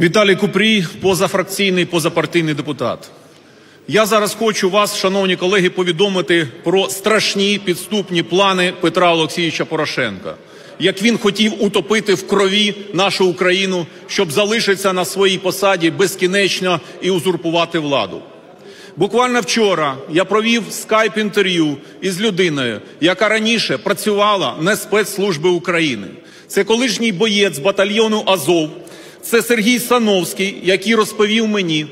Віталій Купрій, позафракційний, позапартійний депутат. Я зараз хочу вас, шановні колеги, повідомити про страшні підступні плани Петра Олексійовича Порошенка. Як він хотів утопити в крові нашу Україну, щоб залишитися на своїй посаді безкінечно і узурпувати владу. Буквально вчора я провів скайп-інтерв'ю із людиною, яка раніше працювала на спецслужби України. Це колишній боєць батальйону Азов, це Сергій Сановський, який розповів мені,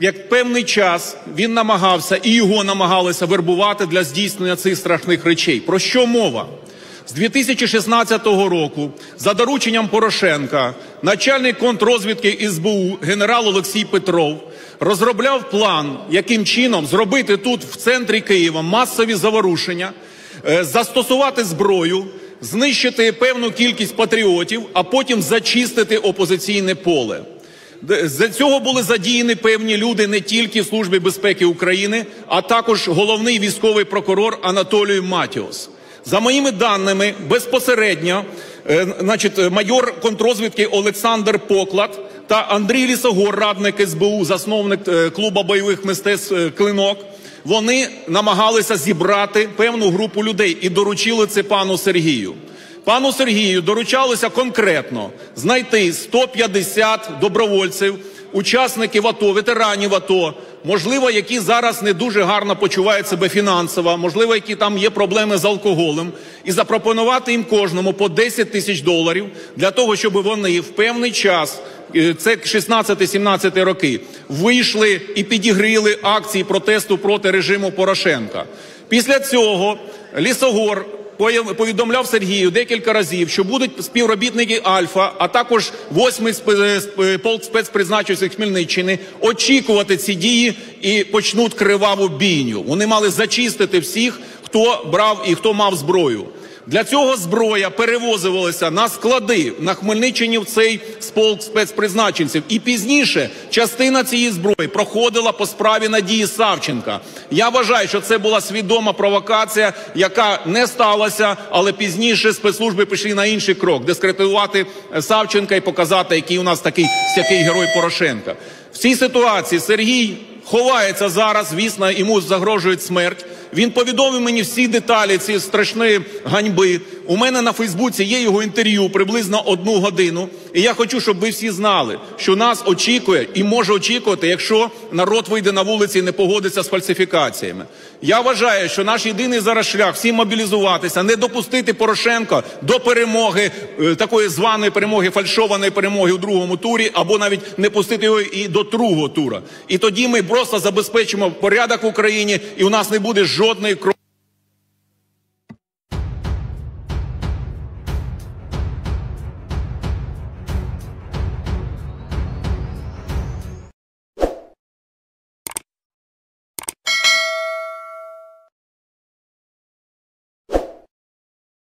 як певний час він намагався і його намагалися вербувати для здійснення цих страшних речей. Про що мова? З 2016 року, за дорученням Порошенка, начальник контррозвідки СБУ генерал Олексій Петров розробляв план, яким чином зробити тут, в центрі Києва, масові заворушення, е, застосувати зброю, знищити певну кількість патріотів, а потім зачистити опозиційне поле. З цього були задіяні певні люди не тільки в Службі безпеки України, а також головний військовий прокурор Анатолій Матіос. За моїми даними, безпосередньо, е, значить, майор контрозвідки Олександр Поклад та Андрій Лісогор, радник СБУ, засновник е, клубу бойових мистецтв е, Клинок. Вони намагалися зібрати певну групу людей і доручили це пану Сергію. Пану Сергію доручалося конкретно знайти 150 добровольців, учасників АТО, ветеранів АТО, можливо, які зараз не дуже гарно почувають себе фінансово, можливо, які там є проблеми з алкоголем, і запропонувати їм кожному по 10 тисяч доларів для того, щоб вони в певний час. е, Це 16-17 роки вийшли і підігріли акції протесту проти режиму Порошенка. Після цього Лісогор повідомляв Сергію декілька разів, що будуть співробітники Альфа, а також восьмий полк спецпризначенців Хмельниччини очікувати ці дії і почнуть криваву бійню. Вони мали зачистити всіх, хто брав і хто мав зброю. Для цього зброя перевозилася на склади на Хмельниччині в цей полк спецпризначенців. І пізніше частина цієї зброї проходила по справі Надії Савченка. Я вважаю, що це була свідома провокація, яка не сталася, але пізніше спецслужби пішли на інший крок дискредитувати е, Савченка і показати, який у нас такий сякий герой Порошенка. В цій ситуації Сергій ховається зараз. Звісно, йому загрожує смерть. Він повідомив мені всі деталі цієї страшної ганьби. У мене на Фейсбуці є його інтерв'ю приблизно одну годину. І я хочу, щоб ви всі знали, що нас очікує і може очікувати, якщо народ вийде на вулиці і не погодиться з фальсифікаціями. Я вважаю, що наш єдиний зараз шлях всім мобілізуватися, не допустити Порошенка до перемоги, е, такої званої перемоги, фальшованої перемоги у другому турі, або навіть не пустити його і до другого тура. І тоді ми просто забезпечимо порядок в Україні, і у нас не буде жодної крові.